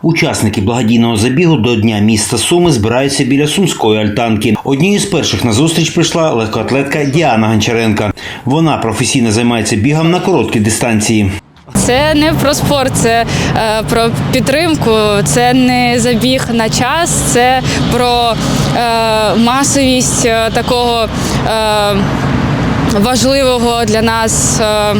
Учасники благодійного забігу до Дня міста Суми збираються біля сумської альтанки. Однією з перших на зустріч прийшла легкоатлетка Діана Гончаренка. Вона професійно займається бігом на короткій дистанції. Це не про спорт, це е, про підтримку, це не забіг на час, це про е, масовість е, такого е, важливого для нас. Е,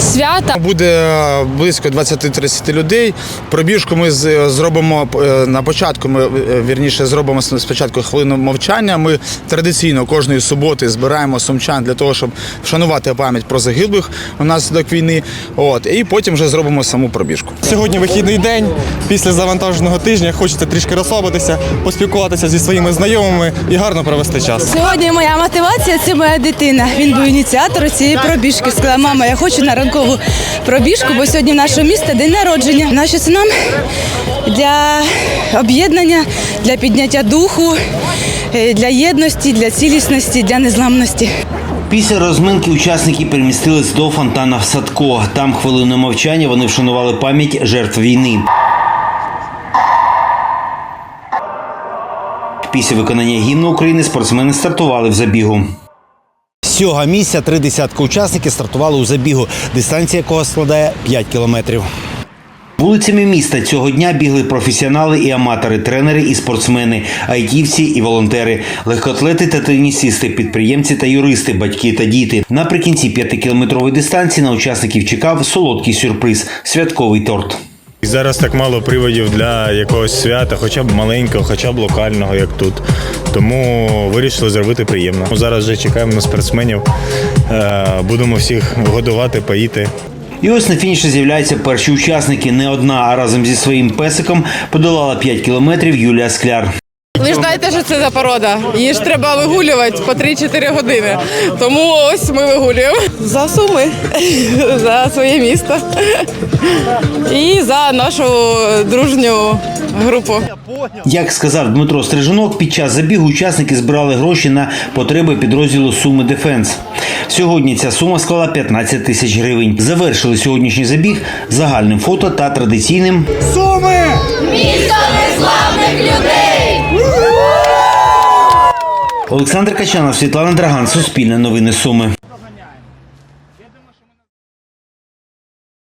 Свята Буде близько 20-30 людей. Пробіжку ми зробимо е, на початку. Ми е, вірніше зробимо спочатку хвилину мовчання. Ми традиційно кожної суботи збираємо сумчан для того, щоб вшанувати пам'ять про загиблих внаслідок війни. От і потім вже зробимо саму пробіжку. Сьогодні вихідний день. Після завантаженого тижня хочеться трішки розслабитися, поспілкуватися зі своїми знайомими і гарно провести час. Сьогодні моя мотивація це моя дитина. Він був ініціатором цієї пробіжки. Сказала, мама, я хочу на ранкову пробіжку, бо сьогодні в нашого міста день народження. Нащо це нам для об'єднання, для підняття духу, е, для єдності, для цілісності, для незламності. Після розминки учасники перемістились до фонтана в Садко. Там хвилиною мовчання вони вшанували пам'ять жертв війни. Після виконання гімну України спортсмени стартували в забігу. Цього місця три десятки учасників стартували у забігу, дистанція якого складає 5 кілометрів. Вулицями міста цього дня бігли професіонали і аматори, тренери і спортсмени, айтівці і волонтери, легкоатлети та тенісисти, підприємці та юристи, батьки та діти. Наприкінці п'ятикілометрової дистанції на учасників чекав солодкий сюрприз святковий торт. Зараз так мало приводів для якогось свята, хоча б маленького, хоча б локального, як тут. Тому вирішили зробити приємно. Зараз вже чекаємо на спортсменів. Е, Будемо всіх годувати, поїти. І ось на фініші з'являються перші учасники. Не одна, а разом зі своїм песиком подолала 5 кілометрів Юлія Скляр. Ви ж знаєте, що це за порода. Її ж треба вигулювати по 3-4 години. Тому ось ми вигулюємо. За суми, за своє місто і за нашу дружню групу. Як сказав Дмитро Стрижунок, під час забігу учасники збирали гроші на потреби підрозділу Суми Дефенс. Сьогодні ця сума склала 15 тисяч гривень. Завершили сьогоднішній забіг загальним фото та традиційним Олександр Качанов, Світлана Драган, Суспільне новини Суми.